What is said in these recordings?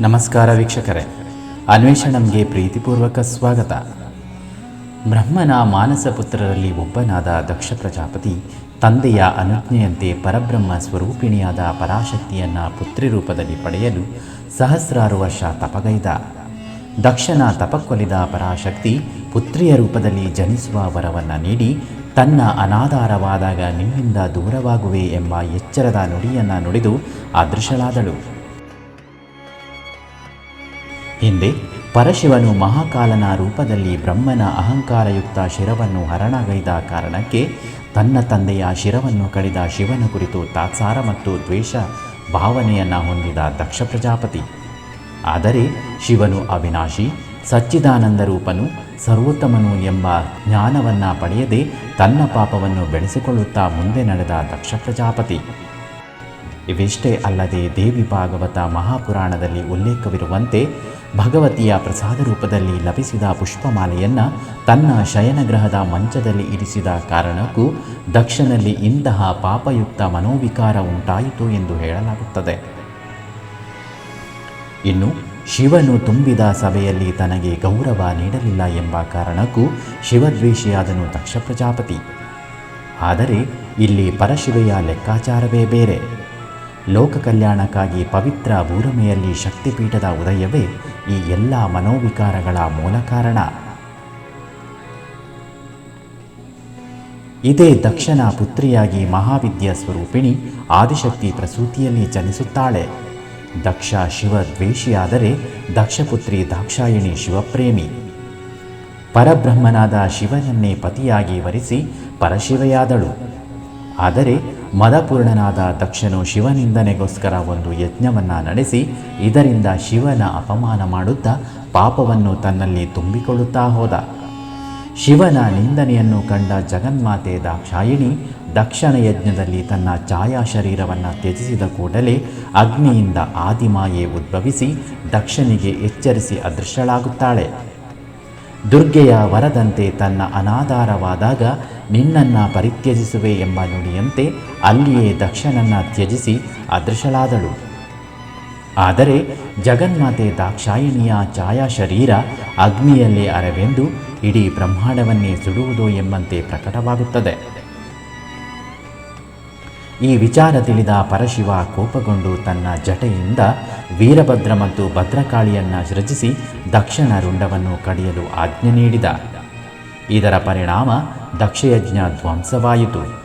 ನಮಸ್ಕಾರ ವೀಕ್ಷಕರೇ. ಅನ್ವೇಷಣಂಗೆ ಪ್ರೀತಿಪೂರ್ವಕ ಸ್ವಾಗತ. ಬ್ರಹ್ಮನ ಮಾನಸ ಪುತ್ರರಲ್ಲಿ ಒಬ್ಬನಾದ ದಕ್ಷ ಪ್ರಜಾಪತಿ, ತಂದೆಯ ಅನುಜ್ಞೆಯಂತೆ ಪರಬ್ರಹ್ಮ ಸ್ವರೂಪಿಣಿಯಾದ ಪರಾಶಕ್ತಿಯನ್ನು ಪುತ್ರಿ ರೂಪದಲ್ಲಿ ಪಡೆಯಲು ಸಹಸ್ರಾರು ವರ್ಷ ತಪಗೈದ. ದಕ್ಷನ ತಪಕ್ಕೊಲಿದ ಪರಾಶಕ್ತಿ ಪುತ್ರಿಯ ರೂಪದಲ್ಲಿ ಜನಿಸುವ ವರವನ್ನು ನೀಡಿ ತನ್ನ ಅನಾಧಾರವಾದಾಗ ನಿಮ್ಮಿಂದ ದೂರವಾಗುವೆ ಎಂಬ ಎಚ್ಚರದ ನುಡಿಯನ್ನು ನುಡಿದು ಅದೃಶಳಾದಳು ಹಿಂದೆ ಪರಶಿವನು ಮಹಾಕಾಲನ ರೂಪದಲ್ಲಿ ಬ್ರಹ್ಮನ ಅಹಂಕಾರಯುಕ್ತ ಶಿರವನ್ನು ಹರಣಗೈದ ಕಾರಣಕ್ಕೆ ತನ್ನ ತಂದೆಯ ಶಿರವನ್ನು ಕಳೆದ ಶಿವನ ಕುರಿತು ತಾತ್ಸಾರ ಮತ್ತು ದ್ವೇಷ ಭಾವನೆಯನ್ನು ಹೊಂದಿದ ದಕ್ಷ ಪ್ರಜಾಪತಿ. ಆದರೆ ಶಿವನು ಅವಿನಾಶಿ, ಸಚ್ಚಿದಾನಂದ ರೂಪನು, ಸರ್ವೋತ್ತಮನು ಎಂಬ ಜ್ಞಾನವನ್ನು ಪಡೆಯದೆ ತನ್ನ ಪಾಪವನ್ನು ಬೆಳೆಸಿಕೊಳ್ಳುತ್ತಾ ಮುಂದೆ ನಡೆದ ದಕ್ಷ ಪ್ರಜಾಪತಿ. ಇವಿಷ್ಟೇ ಅಲ್ಲದೆ ದೇವಿ ಭಾಗವತ ಮಹಾಪುರಾಣದಲ್ಲಿ ಉಲ್ಲೇಖವಿರುವಂತೆ ಭಗವತಿಯ ಪ್ರಸಾದ ರೂಪದಲ್ಲಿ ಲಭಿಸಿದ ಪುಷ್ಪಮಾಲೆಯನ್ನು ತನ್ನ ಶಯನಗ್ರಹದ ಮಂಚದಲ್ಲಿ ಇರಿಸಿದ ಕಾರಣಕ್ಕೂ ದಕ್ಷನಲ್ಲಿ ಇಂತಹ ಪಾಪಯುಕ್ತ ಮನೋವಿಕಾರ ಉಂಟಾಯಿತು ಎಂದು ಹೇಳಲಾಗುತ್ತದೆ. ಇನ್ನು ಶಿವನು ತುಂಬಿದ ಸಭೆಯಲ್ಲಿ ತನಗೆ ಗೌರವ ನೀಡಲಿಲ್ಲ ಎಂಬ ಕಾರಣಕ್ಕೂ ಶಿವದ್ವೇಷಿಯಾದನು ದಕ್ಷ ಪ್ರಜಾಪತಿ ಆದರೆ ಇಲ್ಲಿ ಪರಶಿವೆಯ ಲೆಕ್ಕಾಚಾರವೇ ಬೇರೆ. ಲೋಕ ಕಲ್ಯಾಣಕ್ಕಾಗಿ ಪವಿತ್ರ ಭೂರಮೆಯಲ್ಲಿ ಶಕ್ತಿಪೀಠದ ಉದಯವೇ ಈ ಎಲ್ಲ ಮನೋವಿಕಾರಗಳ ಮೂಲ ಕಾರಣ. ಇದೇ ದಕ್ಷನ ಪುತ್ರಿಯಾಗಿ ಮಹಾವಿದ್ಯಾ ಸ್ವರೂಪಿಣಿ ಆದಿಶಕ್ತಿ ಪ್ರಸೂತಿಯಲ್ಲಿ ಜನಿಸುತ್ತಾಳೆ. ದಕ್ಷ ಶಿವದ್ವೇಷಿಯಾದರೆ ದಕ್ಷಪುತ್ರಿ ದಾಕ್ಷಾಯಿಣಿ ಶಿವಪ್ರೇಮಿ. ಪರಬ್ರಹ್ಮನಾದ ಶಿವನನ್ನೇ ಪತಿಯಾಗಿ ವರಿಸಿ ಪರಶಿವೆಯಾದಳು. ಆದರೆ ಮದಪೂರ್ಣನಾದ ದಕ್ಷನು ಶಿವನಿಂದನೆಗೋಸ್ಕರ ಒಂದು ಯಜ್ಞವನ್ನು ನಡೆಸಿ, ಇದರಿಂದ ಶಿವನ ಅಪಮಾನ ಮಾಡುತ್ತಾ ಪಾಪವನ್ನು ತನ್ನಲ್ಲಿ ತುಂಬಿಕೊಳ್ಳುತ್ತಾ ಹೋದ. ಶಿವನ ನಿಂದನೆಯನ್ನು ಕಂಡ ಜಗನ್ಮಾತೆ ದಾಕ್ಷಾಯಿಣಿ ದಕ್ಷಿಣ ಯಜ್ಞದಲ್ಲಿ ತನ್ನ ಛಾಯಾ ಶರೀರವನ್ನು ತ್ಯಜಿಸಿದ ಕೂಡಲೇ ಅಗ್ನಿಯಿಂದ ಆದಿಮಾಯೆ ಉದ್ಭವಿಸಿ ದಕ್ಷನಿಗೆ ಎಚ್ಚರಿಸಿ ಅದೃಶ್ಯಳಾಗುತ್ತಾಳೆ ದುರ್ಗೆಯ ವರದಂತೆ ತನ್ನ ಅನಾಧಾರವಾದಾಗ ನಿನ್ನನ್ನು ಪರಿತ್ಯಜಿಸುವೆ ಎಂಬ ನುಡಿಯಂತೆ ಅಲ್ಲಿಯೇ ದಕ್ಷನನ್ನು ತ್ಯಜಿಸಿ ಅದೃಶಳಾದಳು. ಆದರೆ ಜಗನ್ಮಾತೆ ದಾಕ್ಷಾಯಿಣಿಯ ಛಾಯಾ ಶರೀರ ಅಗ್ನಿಯಲ್ಲಿ ಅರವೆಂದು ಇಡೀ ಬ್ರಹ್ಮಾಂಡವನ್ನೇ ಸುಡುವುದು ಎಂಬಂತೆ ಪ್ರಕಟವಾಗುತ್ತದೆ. ಈ ವಿಚಾರ ತಿಳಿದ ಪರಶಿವ ಕೋಪಗೊಂಡು ತನ್ನ ಜಟೆಯಿಂದ ವೀರಭದ್ರ ಮತ್ತು ಭದ್ರಕಾಳಿಯನ್ನು ಸೃಜಿಸಿ ದಕ್ಷಿಣ ರುಂಡವನ್ನು ಕಡಿಯಲು ಆಜ್ಞೆ ನೀಡಿದ. ಇದರ ಪರಿಣಾಮ ದಕ್ಷಯಜ್ಞ ಧ್ವಂಸವಾಯಿತು.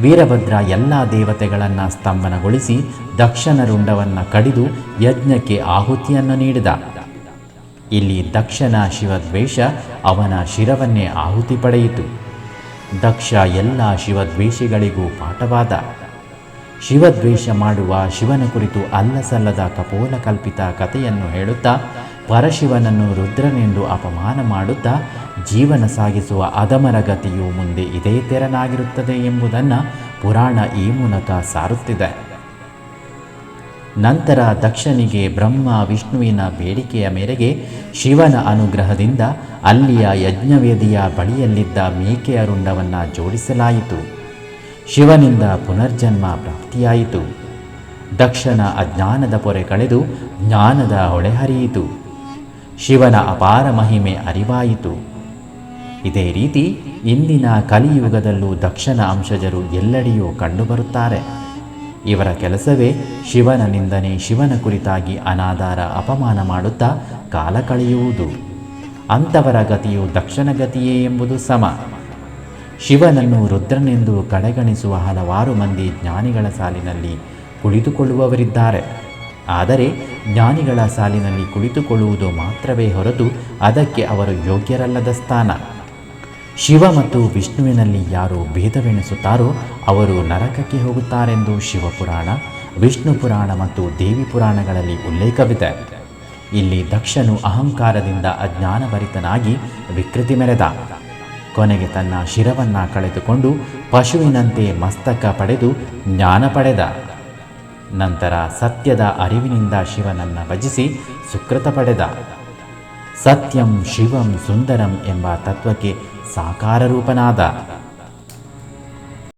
ವೀರಭದ್ರ ಎಲ್ಲ ದೇವತೆಗಳನ್ನು ಸ್ತಂಭನಗೊಳಿಸಿ ದಕ್ಷಿಣ ರುಂಡವನ್ನು ಕಡಿದು ಯಜ್ಞಕ್ಕೆ ಆಹುತಿಯನ್ನು ನೀಡಿದ. ಇಲ್ಲಿ ದಕ್ಷನ ಶಿವದ್ವೇಷ ಅವನ ಶಿರವನ್ನೇ ಆಹುತಿ ಪಡೆಯಿತು. ದಕ್ಷ ಎಲ್ಲ ಶಿವದ್ವೇಷಿಗಳಿಗೂ ಪಾಠವಾದ. ಶಿವದ್ವೇಷ ಮಾಡುವ ಶಿವನ ಕುರಿತು ಅಲ್ಲಸಲ್ಲದ ಕಪೋಲ ಕಲ್ಪಿತ ಕಥೆಯನ್ನು ಹೇಳುತ್ತಾ, ಪರಶಿವನನ್ನು ರುದ್ರನೆಂದು ಅಪಮಾನ ಮಾಡುತ್ತಾ, ಜೀವನ ಸಾಗಿಸುವ ಅಧಮರ ಗತಿಯು ಮುಂದೆ ಇದೇ ತೆರನಾಗಿರುತ್ತದೆ ಎಂಬುದನ್ನು ಪುರಾಣ ಈ ಮೂಲಕ ಸಾರುತ್ತಿದೆ. ನಂತರ ದಕ್ಷನಿಗೆ ಬ್ರಹ್ಮ ವಿಷ್ಣುವಿನ ಬೇಡಿಕೆಯ ಮೇರೆಗೆ ಶಿವನ ಅನುಗ್ರಹದಿಂದ ಅಲ್ಲಿಯ ಯಜ್ಞವೇದಿಯ ಬಳಿಯಲ್ಲಿದ್ದ ಮೇಕೆಯ ರುಂಡವನ್ನು ಜೋಡಿಸಲಾಯಿತು. ಶಿವನಿಂದ ಪುನರ್ಜನ್ಮ ಪ್ರಾಪ್ತಿಯಾಯಿತು. ದಕ್ಷನ ಅಜ್ಞಾನದ ಪೊರೆ ಕಳೆದು ಜ್ಞಾನದ ಹೊಳೆ ಹರಿಯಿತು. ಶಿವನ ಅಪಾರ ಮಹಿಮೆ ಅರಿವಾಯಿತು. ಇದೇ ರೀತಿ ಇಂದಿನ ಕಲಿಯುಗದಲ್ಲೂ ದಕ್ಷನ ಅಂಶಜರು ಎಲ್ಲೆಡೆಯೂ ಕಂಡುಬರುತ್ತಾರೆ. ಇವರ ಕೆಲಸವೇ ಶಿವನ ನಿಂದನೆ ಶಿವನ ಕುರಿತಾಗಿ ಅನಾದಾರ ಅಪಮಾನ ಮಾಡುತ್ತಾ ಕಾಲ ಕಳೆಯುವುದು. ಅಂಥವರ ಗತಿಯು ದಕ್ಷನ ಗತಿಯೇ ಎಂಬುದು ಸಮ. ಶಿವನನ್ನು ರುದ್ರನೆಂದು ಕಡೆಗಣಿಸುವ ಹಲವಾರು ಮಂದಿ ಜ್ಞಾನಿಗಳ ಸಾಲಿನಲ್ಲಿ ಕುಳಿತುಕೊಳ್ಳುವವರಿದ್ದಾರೆ. ಆದರೆ ಜ್ಞಾನಿಗಳ ಸಾಲಿನಲ್ಲಿ ಕುಳಿತುಕೊಳ್ಳುವುದು ಮಾತ್ರವೇ ಹೊರತು ಅದಕ್ಕೆ ಅವರು ಯೋಗ್ಯರಲ್ಲದ ಸ್ಥಾನ. ಶಿವ ಮತ್ತು ವಿಷ್ಣುವಿನಲ್ಲಿ ಯಾರು ಭೇದವೆನಿಸುತ್ತಾರೋ ಅವರು ನರಕಕ್ಕೆ ಹೋಗುತ್ತಾರೆಂದು ಶಿವಪುರಾಣ, ವಿಷ್ಣು ಪುರಾಣ ಮತ್ತು ದೇವಿ ಪುರಾಣಗಳಲ್ಲಿ ಉಲ್ಲೇಖವಿದೆ. ಇಲ್ಲಿ ದಕ್ಷನು ಅಹಂಕಾರದಿಂದ ಅಜ್ಞಾನಭರಿತನಾಗಿ ವಿಕೃತಿ ಮೆರೆದ. ಕೊನೆಗೆ ತನ್ನ ಶಿರವನ್ನು ಕಳೆದುಕೊಂಡು ಪಶುವಿನಂತೆ ಮಸ್ತಕ ಪಡೆದು ಜ್ಞಾನ ಪಡೆದ. ನಂತರ ಸತ್ಯದ ಅರಿವಿನಿಂದ ಶಿವನನ್ನು ಭಜಿಸಿ ಸುಕೃತ ಪಡೆದ. ಸತ್ಯಂ ಶಿವಂ ಸುಂದರಂ ಎಂಬ ತತ್ವಕ್ಕೆ ಸಾಕಾರ ರೂಪನಾದ